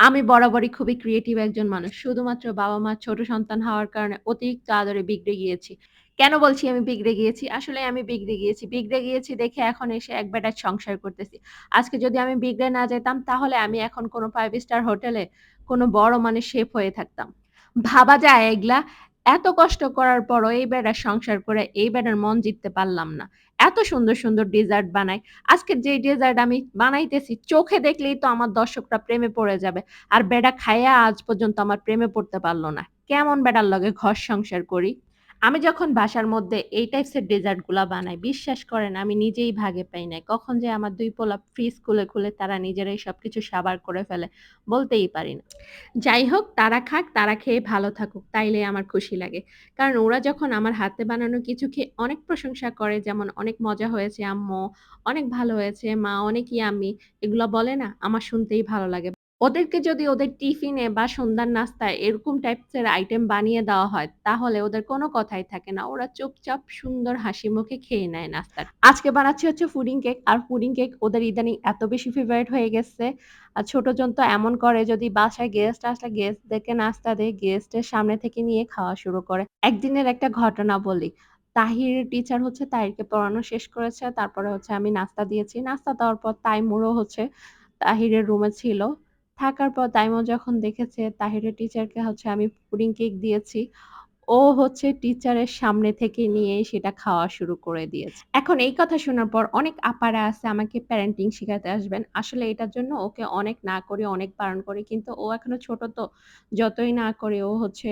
আমি বরাবরই খুবই ক্রিয়েটিভ একজন মানুষ। শুধুমাত্র বাবা মা ছোট সন্তান হওয়ার কারণে অতিরিক্ত আদরে বিগড়ে গিয়েছি। কেন বলছি আমি বিগড়ে গিয়েছি? আসলে আমি বিগড়ে গিয়েছি। বিগড়ে গিয়েছি দেখে এখন এসে এক বেটার সংসার করতেছি। আজকে যদি আমি বিগড়ে না যেতাম, তাহলে আমি এখন কোনো ফাইভ স্টার হোটেলে কোনো বড় মানে শেফ হয়ে থাকতাম। ভাবা যায় এগুলা? এত কষ্ট করার পরও এই বেড়ার সংসার করে এই বেড়ার মন জিততে পারলাম না। এত সুন্দর, সুন্দর ডেজার্ট বানাই আজকে যে ডেজার্ট আমি বানাইতেছি চোখে দেখলেই তো আমার দর্শকরা প্রেমে পড়ে যাবে। আর বেডা খাইয়া আজ পর্যন্ত আমার প্রেমে পড়তে পারল না। কেমন বেডার লগে ঘর সংসার করি? আমি যখন বাসার মধ্যে এই টাইপস এর ডেজার্টগুলা বানাই, বিশ্বাস করেন আমি নিজেই ভাগে পাই না কখন যে আমার দুই পোলা ফ্রিজ খুলে, খুলে তারা নিজেরাই সবকিছু সাবার করে ফেলে বলতেই পারি না। যাই হোক তারা খাক, তারা খেয়ে ভালো থাকুক তাইলে আমার খুশি লাগে। কারণ ওরা যখন আমার হাতে বানানো কিছু খেয়ে অনেক প্রশংসা করে যেমন অনেক মজা হয়েছে আম্মু, অনেক ভালো হয়েছে মা, অনেকই আমি এগুলো বলে না আমার শুনতেই ভালো লাগে। ওদেরকে যদি ওদের টিফিনে বা সন্ধ্যার নাস্তায় এরকম টাইপস এর আইটেম বানিয়ে দেওয়া হয়, তাহলে ওদের কোনো কথাই থাকে না। ওরা চুপচাপ সুন্দর হাসি মুখে খেয়ে নেয় নাস্তাটা। আজকে বানাচ্ছি হচ্ছে পুডিং কেক। আর পুডিং কেক ওদের ইদানিং এত বেশি ফেভারিট হয়ে গেছে। আর ছোটজন তো এমন করে যদি বাসায় গেস্ট আসলে গেস্টদেরকে নাস্তা দেয়, গেস্টের সামনে থেকে নিয়ে খাওয়া শুরু করে। একদিনের একটা ঘটনা বলি। তাহির টিচার হচ্ছে তাহিরকে পড়ানো শেষ করেছে। তারপরে হচ্ছে আমি নাস্তা দিয়েছি। নাস্তা দেওয়ার পর তাইমুরও হচ্ছে তাহিরের রুমে ছিল। থাকার পর তাইমুর যখন দেখেছে তাহিরের টিচারকে হচ্ছে আমি পুডিং কেক দিয়েছি। ও হচ্ছে টিচারের সামনে থেকে নিয়ে সেটা খাওয়া শুরু করে দিয়েছে। এখন এই কথা শোনার পর অনেক আপারা আছে আমাকে প্যারেন্টিং শিখাতে আসবেন। আসলে এটার জন্য ওকে অনেক না করে, অনেক বারণ করে, কিন্তু ও এখনও ছোট তো, যতই না করে ও হচ্ছে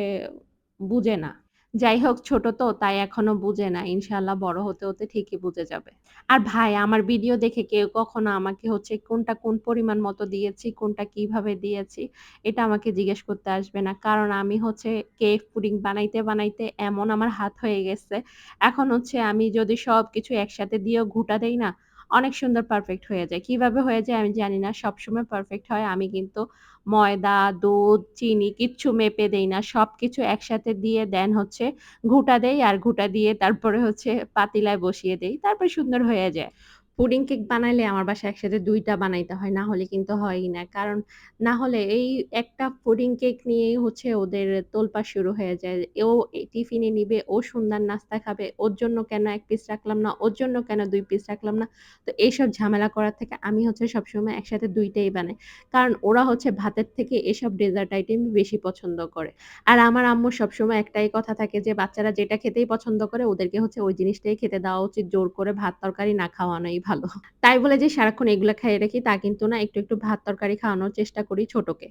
বুঝে না। যাই হোক ছোট তো তাই এখনও বুঝে না। ইনশাআল্লাহ বড় হতে, হতে ঠিকই বুঝে যাবে। আর ভাই আমার ভিডিও দেখে কেউ কখনো আমাকে হচ্ছে কোনটা কোন পরিমাণ মতো দিয়েছি, কোনটা কীভাবে দিয়েছি এটা আমাকে জিজ্ঞেস করতে আসবে না। কারণ আমি হচ্ছে কেক পুডিং বানাইতে, বানাইতে এমন আমার হাত হয়ে গেছে। এখন হচ্ছে আমি যদি সবকিছু একসাথে দিয়েও ঘুটা দেই না, অনেক সুন্দর পারফেক্ট হয়ে যায়। কীভাবে হয়ে যায় আমি জানি না। সবসময় পারফেক্ট হয়। আমি কিন্তু ময়দা, দুধ, চিনি কিচ্ছু মেপে দেই না। সব কিছু একসাথে দিয়ে দেন হচ্ছে ঘুটা দেই আর ঘুটা দিয়ে তারপরে হচ্ছে পাতিলায় বসিয়ে দেই। তারপরে সুন্দর হয়ে যায়। পুডিং কেক বানাইলে আমার বাসায় একসাথে দুইটা বানাইতে হয়। না হলে কিন্তু হয়ই না। কারণ না হলে এই একটা পুডিং কেক নিয়েই হচ্ছে ওদের তোলপাড় শুরু হয়ে যায়। ও টিফিনে নিবে, ও সুন্দর নাস্তা খাবে। ওর জন্য কেন এক পিস রাখলাম না, ওর জন্য কেন দুই পিস রাখলাম না। তো এইসব ঝামেলা করার থেকে আমি হচ্ছে সবসময় একসাথে দুইটাই বানাই। কারণ ওরা হচ্ছে ভাতের থেকে এসব ডেজার্ট আইটেম বেশি পছন্দ করে। আর আমার আম্মুর সবসময় একটাই কথা থাকে যে বাচ্চারা যেটা খেতেই পছন্দ করে ওদেরকে হচ্ছে ওই জিনিসটাই খেতে দেওয়া উচিত। জোর করে ভাত তরকারি না খাওয়ানোই ভালো। তাই বলে যে সারাক্ষণ এগুলা খাইয়ে রাখি তা কিন্তু না। একটু, একটু ভাত তরকারি খাওয়ানোর চেষ্টা করি ছোটকে।